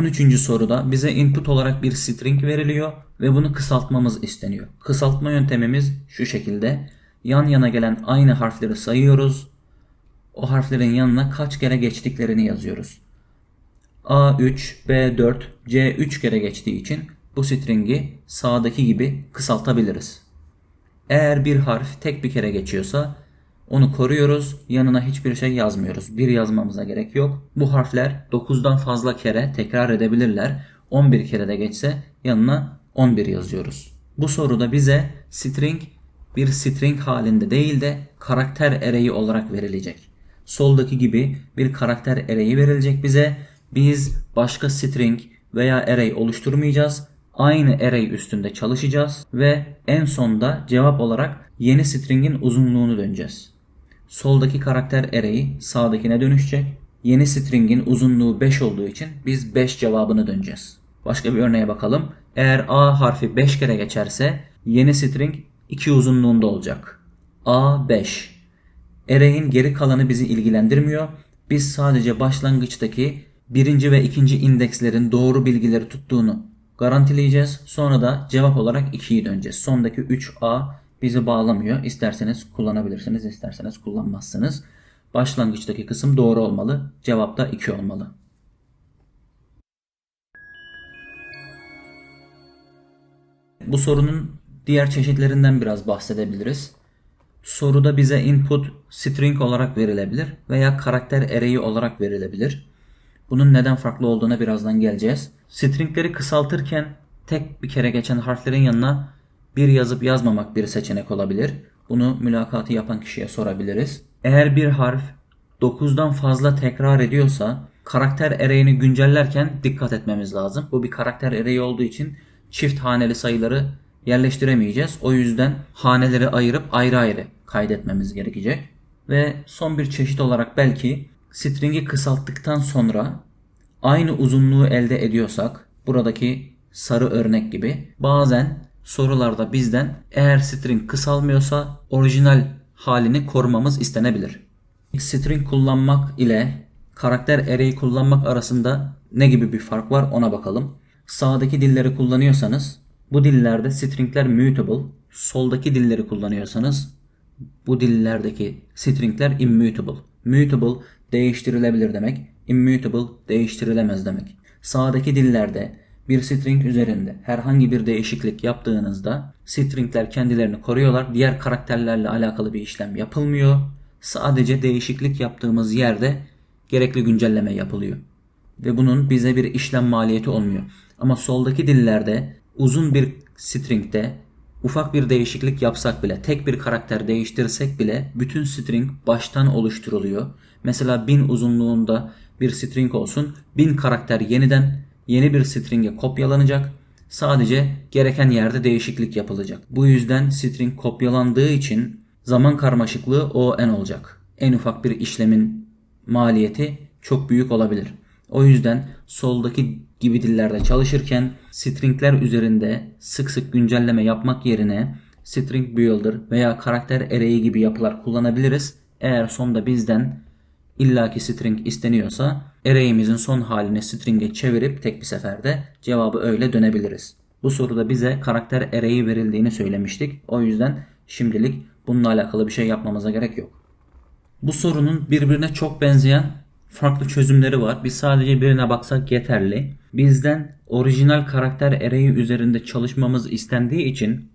13. soruda bize input olarak bir string veriliyor ve bunu kısaltmamız isteniyor. Kısaltma yöntemimiz şu şekilde. Yan yana gelen aynı harfleri sayıyoruz. O harflerin yanına kaç kere geçtiklerini yazıyoruz. A3, B4, C3 kere geçtiği için bu stringi sağdaki gibi kısaltabiliriz. Eğer bir harf tek bir kere geçiyorsa onu koruyoruz. Yanına hiçbir şey yazmıyoruz. Bir yazmamıza gerek yok. Bu harfler 9'dan fazla kere tekrar edebilirler. 11 kere de geçse yanına 11 yazıyoruz. Bu soruda bize string bir string halinde değil de karakter ereği olarak verilecek. Soldaki gibi bir karakter ereği verilecek bize. Biz başka string veya array oluşturmayacağız. Aynı array üstünde çalışacağız ve en sonda cevap olarak yeni stringin uzunluğunu döneceğiz. Soldaki karakter array'i sağdakine dönüşecek. Yeni stringin uzunluğu 5 olduğu için biz 5 cevabını döneceğiz. Başka bir örneğe bakalım. Eğer A harfi 5 kere geçerse yeni string 2 uzunluğunda olacak. A 5. Array'in geri kalanı bizi ilgilendirmiyor. Biz sadece başlangıçtaki birinci ve ikinci indekslerin doğru bilgileri tuttuğunu garantileyeceğiz. Sonra da cevap olarak 2'yi döneceğiz. Sondaki 3A bizi bağlamıyor. İsterseniz kullanabilirsiniz, isterseniz kullanmazsınız. Başlangıçtaki kısım doğru olmalı. Cevap da 2 olmalı. Bu sorunun diğer çeşitlerinden biraz bahsedebiliriz. Soruda bize input string olarak verilebilir veya karakter array'i olarak verilebilir. Bunun neden farklı olduğuna birazdan geleceğiz. Stringleri kısaltırken tek bir kere geçen harflerin yanına bir yazıp yazmamak bir seçenek olabilir. Bunu mülakatı yapan kişiye sorabiliriz. Eğer bir harf 9'dan fazla tekrar ediyorsa karakter array'ini güncellerken dikkat etmemiz lazım. Bu bir karakter array olduğu için çift haneli sayıları yerleştiremeyeceğiz. O yüzden haneleri ayırıp ayrı ayrı kaydetmemiz gerekecek. Ve son bir çeşit olarak belki string'i kısalttıktan sonra aynı uzunluğu elde ediyorsak buradaki sarı örnek gibi bazen sorularda bizden eğer string kısalmıyorsa orijinal halini korumamız istenebilir. String kullanmak ile karakter array kullanmak arasında ne gibi bir fark var ona bakalım. Sağdaki dilleri kullanıyorsanız bu dillerde stringler mutable, soldaki dilleri kullanıyorsanız bu dillerdeki stringler immutable. Mutable değiştirilebilir demek, immutable değiştirilemez demek. Sağdaki dillerde bir string üzerinde herhangi bir değişiklik yaptığınızda stringler kendilerini koruyorlar. Diğer karakterlerle alakalı bir işlem yapılmıyor. Sadece değişiklik yaptığımız yerde gerekli güncelleme yapılıyor. Ve bunun bize bir işlem maliyeti olmuyor. Ama soldaki dillerde uzun bir stringde ufak bir değişiklik yapsak bile, tek bir karakter değiştirsek bile bütün string baştan oluşturuluyor. Mesela 1000 uzunluğunda bir string olsun, 1000 karakter yeniden yeni bir string'e kopyalanacak. Sadece gereken yerde değişiklik yapılacak. Bu yüzden string kopyalandığı için zaman karmaşıklığı o en olacak. En ufak bir işlemin maliyeti çok büyük olabilir. O yüzden soldaki gibi dillerde çalışırken stringler üzerinde sık sık güncelleme yapmak yerine string builder veya karakter array gibi yapılar kullanabiliriz. Eğer sonda bizden illaki string isteniyorsa array'imizin son halini string'e çevirip tek bir seferde cevabı öyle dönebiliriz. Bu soruda bize karakter array'i verildiğini söylemiştik. O yüzden şimdilik bununla alakalı bir şey yapmamıza gerek yok. Bu sorunun birbirine çok benzeyen farklı çözümleri var. Biz sadece birine baksak yeterli. Bizden orijinal karakter array'i üzerinde çalışmamız istendiği için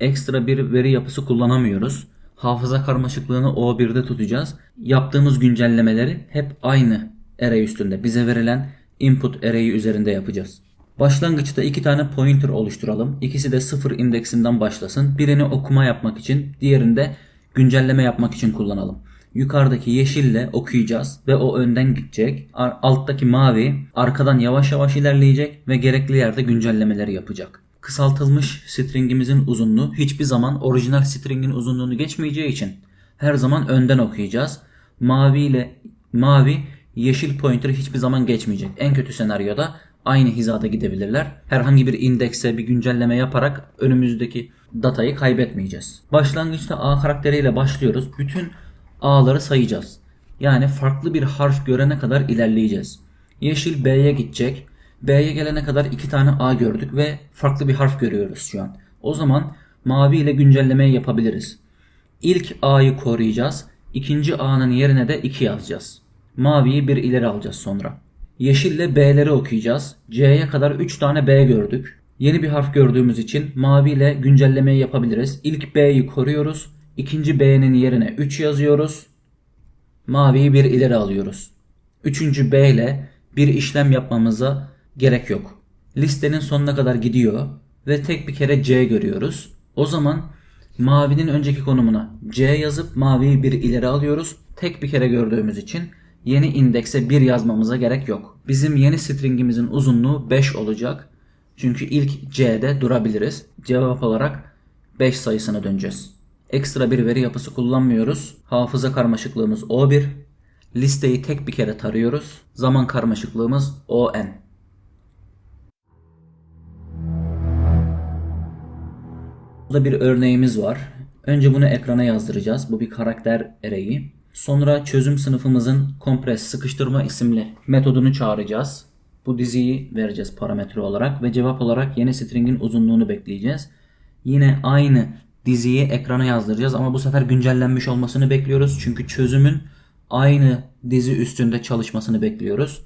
ekstra bir veri yapısı kullanamıyoruz. Hafıza karmaşıklığını O1'de tutacağız. Yaptığımız güncellemeleri hep aynı array üstünde bize verilen input array'i üzerinde yapacağız. Başlangıçta iki tane pointer oluşturalım. İkisi de sıfır indeksinden başlasın. Birini okuma yapmak için, diğerini de güncelleme yapmak için kullanalım. Yukarıdaki yeşille okuyacağız ve o önden gidecek. Alttaki mavi arkadan yavaş yavaş ilerleyecek ve gerekli yerde güncellemeleri yapacak. Kısaltılmış stringimizin uzunluğu hiçbir zaman orijinal stringin uzunluğunu geçmeyeceği için her zaman önden okuyacağız. Mavi ile mavi yeşil pointer'ı hiçbir zaman geçmeyecek. En kötü senaryoda aynı hizada gidebilirler. Herhangi bir indekse bir güncelleme yaparak önümüzdeki datayı kaybetmeyeceğiz. Başlangıçta A karakteriyle başlıyoruz. Bütün A'ları sayacağız. Yani farklı bir harf görene kadar ilerleyeceğiz. Yeşil B'ye gidecek. B'ye gelene kadar iki tane A gördük ve farklı bir harf görüyoruz şu an. O zaman mavi ile güncellemeyi yapabiliriz. İlk A'yı koruyacağız. İkinci A'nın yerine de 2 yazacağız. Maviyi bir ileri alacağız sonra. Yeşille B'leri okuyacağız. C'ye kadar 3 tane B gördük. Yeni bir harf gördüğümüz için mavi ile güncellemeyi yapabiliriz. İlk B'yi koruyoruz. İkinci B'nin yerine 3 yazıyoruz. Maviyi bir ileri alıyoruz. Üçüncü B ile bir işlem yapmamıza gerek yok. Listenin sonuna kadar gidiyor ve tek bir kere C görüyoruz. O zaman mavinin önceki konumuna C yazıp maviyi bir ileri alıyoruz. Tek bir kere gördüğümüz için yeni indekse 1 yazmamıza gerek yok. Bizim yeni stringimizin uzunluğu 5 olacak. Çünkü ilk C'de durabiliriz. Cevap olarak 5 sayısına döneceğiz. Ekstra bir veri yapısı kullanmıyoruz. Hafıza karmaşıklığımız O1. Listeyi tek bir kere tarıyoruz. Zaman karmaşıklığımız ON. Burada bir örneğimiz var. Önce bunu ekrana yazdıracağız. Bu bir karakter array'i. Sonra çözüm sınıfımızın kompres sıkıştırma isimli metodunu çağıracağız. Bu diziyi vereceğiz parametre olarak ve cevap olarak yeni stringin uzunluğunu bekleyeceğiz. Yine aynı diziyi ekrana yazdıracağız ama bu sefer güncellenmiş olmasını bekliyoruz. Çünkü çözümün aynı dizi üstünde çalışmasını bekliyoruz.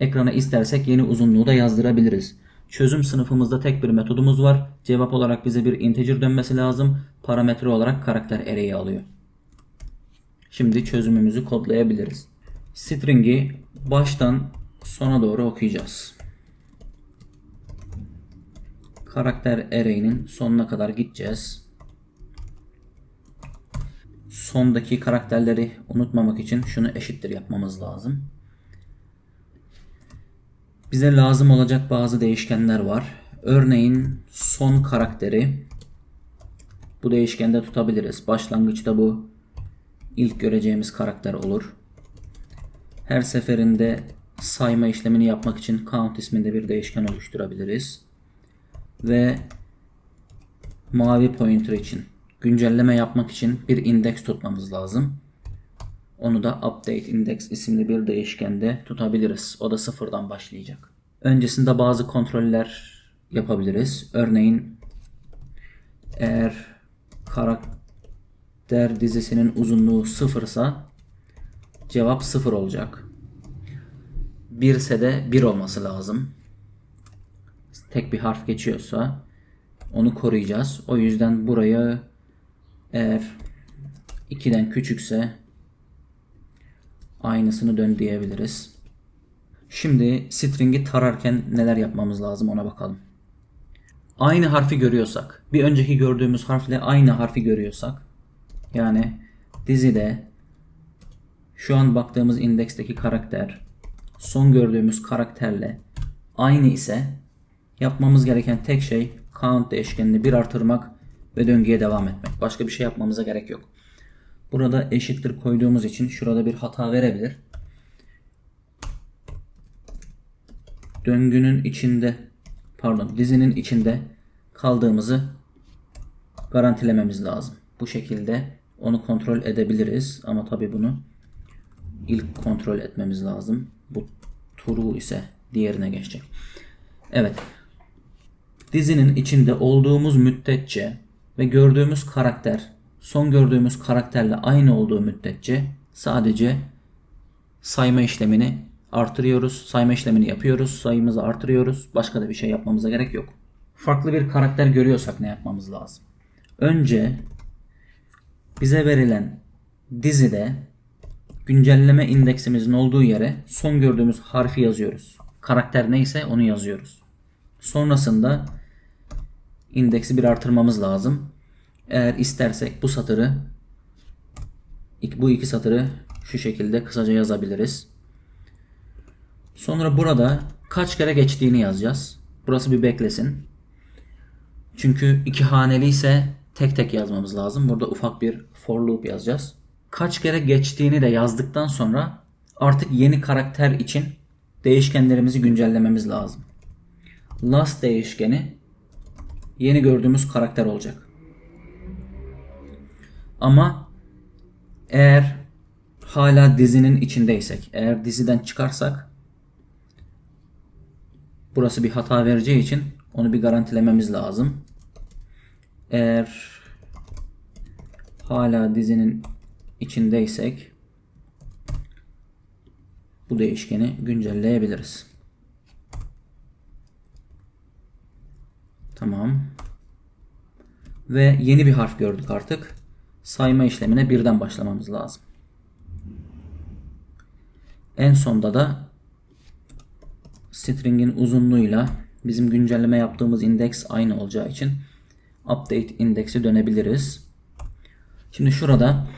Ekrana istersek yeni uzunluğu da yazdırabiliriz. Çözüm sınıfımızda tek bir metodumuz var. Cevap olarak bize bir integer dönmesi lazım. Parametre olarak karakter array'i alıyor. Şimdi çözümümüzü kodlayabiliriz. String'i baştan sona doğru okuyacağız. Karakter array'nin sonuna kadar gideceğiz. Sondaki karakterleri unutmamak için şunu eşittir yapmamız lazım. Bize lazım olacak bazı değişkenler var. Örneğin son karakteri bu değişkende tutabiliriz. Başlangıçta bu ilk göreceğimiz karakter olur. Her seferinde sayma işlemini yapmak için count isminde bir değişken oluşturabiliriz. Ve mavi pointer için güncelleme yapmak için bir indeks tutmamız lazım. Onu da update index isimli bir değişkende tutabiliriz. O da sıfırdan başlayacak. Öncesinde bazı kontroller yapabiliriz. Örneğin eğer karakter dizisinin uzunluğu sıfırsa cevap sıfır olacak. 1 ise de 1 olması lazım. Tek bir harf geçiyorsa onu koruyacağız. O yüzden buraya eğer 2'den küçükse aynısını dön diyebiliriz. Şimdi string'i tararken neler yapmamız lazım ona bakalım. Aynı harfi görüyorsak, bir önceki gördüğümüz harfle aynı harfi görüyorsak, yani dizide şu an baktığımız indeksteki karakter son gördüğümüz karakterle aynı ise yapmamız gereken tek şey count değişkenini bir artırmak ve döngüye devam etmek. Başka bir şey yapmamıza gerek yok. Burada eşittir koyduğumuz için şurada bir hata verebilir. Döngünün içinde pardon dizinin içinde kaldığımızı garantilememiz lazım. Bu şekilde onu kontrol edebiliriz ama tabi bunu ilk kontrol etmemiz lazım. Bu true ise diğerine geçecek. Evet. Dizinin içinde olduğumuz müddetçe ve gördüğümüz karakter son gördüğümüz karakterle aynı olduğu müddetçe sadece sayma işlemini artırıyoruz. Sayma işlemini yapıyoruz. Sayımızı artırıyoruz. Başka da bir şey yapmamıza gerek yok. Farklı bir karakter görüyorsak ne yapmamız lazım? Önce bize verilen dizide güncelleme indeksimizin olduğu yere son gördüğümüz harfi yazıyoruz. Karakter neyse onu yazıyoruz. Sonrasında indeksi bir artırmamız lazım. Eğer istersek bu satırı bu iki satırı şu şekilde kısaca yazabiliriz. Sonra burada kaç kere geçtiğini yazacağız. Burası bir beklesin. Çünkü iki haneli ise tek tek yazmamız lazım. Burada ufak bir for loop yazacağız. Kaç kere geçtiğini de yazdıktan sonra artık yeni karakter için değişkenlerimizi güncellememiz lazım. Last değişkeni yeni gördüğümüz karakter olacak. Ama eğer hala dizinin içindeysek, eğer diziden çıkarsak burası bir hata vereceği için onu bir garantilememiz lazım. Eğer hala dizinin içindeysek bu değişkeni güncelleyebiliriz. Tamam. Ve yeni bir harf gördük artık. Sayma işlemine birden başlamamız lazım. En sonda da string'in uzunluğuyla bizim güncelleme yaptığımız indeks aynı olacağı için update indeksi dönebiliriz. Şimdi şurada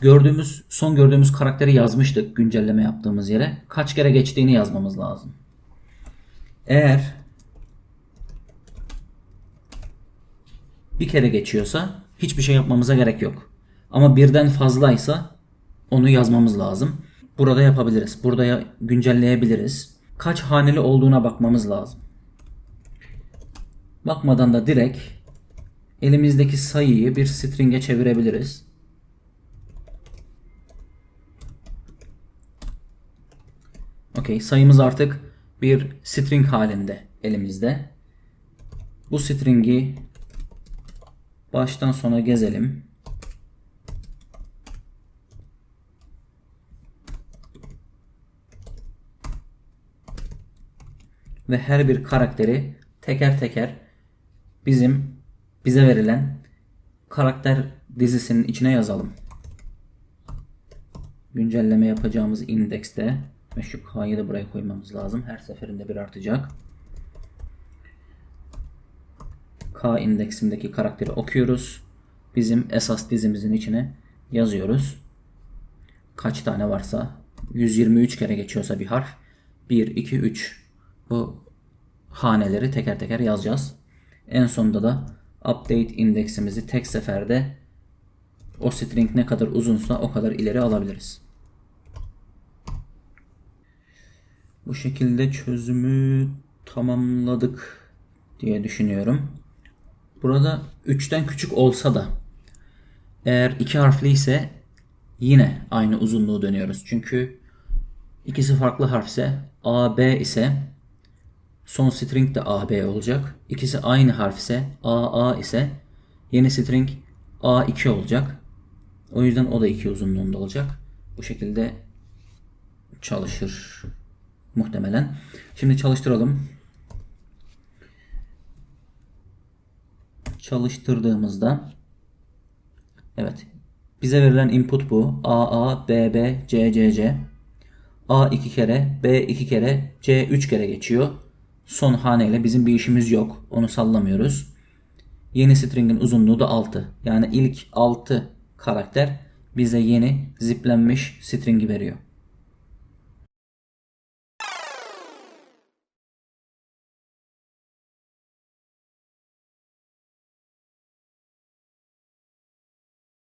gördüğümüz son gördüğümüz karakteri yazmıştık güncelleme yaptığımız yere. Kaç kere geçtiğini yazmamız lazım. Eğer bir kere geçiyorsa hiçbir şey yapmamıza gerek yok. Ama birden fazlaysa onu yazmamız lazım. Burada yapabiliriz. Burada güncelleyebiliriz. Kaç haneli olduğuna bakmamız lazım. Bakmadan da direkt elimizdeki sayıyı bir string'e çevirebiliriz. Okey, sayımız artık bir string halinde elimizde. Bu string'i baştan sona gezelim. Ve her bir karakteri teker teker bizim bize verilen karakter dizisinin içine yazalım. Güncelleme yapacağımız indekste ve şu K'yı da buraya koymamız lazım. Her seferinde bir artacak. K indeksindeki karakteri okuyoruz. Bizim esas dizimizin içine yazıyoruz. Kaç tane varsa 123 kere geçiyorsa bir harf 1, 2, 3 bu haneleri teker teker yazacağız. En sonunda da update indeksimizi tek seferde o string ne kadar uzunsa o kadar ileri alabiliriz. Bu şekilde çözümü tamamladık diye düşünüyorum. Burada 3'ten küçük olsa da eğer iki harfli ise yine aynı uzunluğu dönüyoruz. Çünkü ikisi farklı harfse A, B ise son string de A, B olacak. İkisi aynı harf ise A, A ise yeni string A2 olacak. O yüzden o da 2 uzunluğunda olacak. Bu şekilde çalışır muhtemelen. Şimdi çalıştıralım. Çalıştırdığımızda evet bize verilen input bu. A A B B C C C A 2 kere B 2 kere C 3 kere geçiyor. Son haneyle bizim bir işimiz yok. Onu sallamıyoruz. Yeni string'in uzunluğu da 6. Yani ilk 6 karakter bize yeni ziplenmiş string'i veriyor.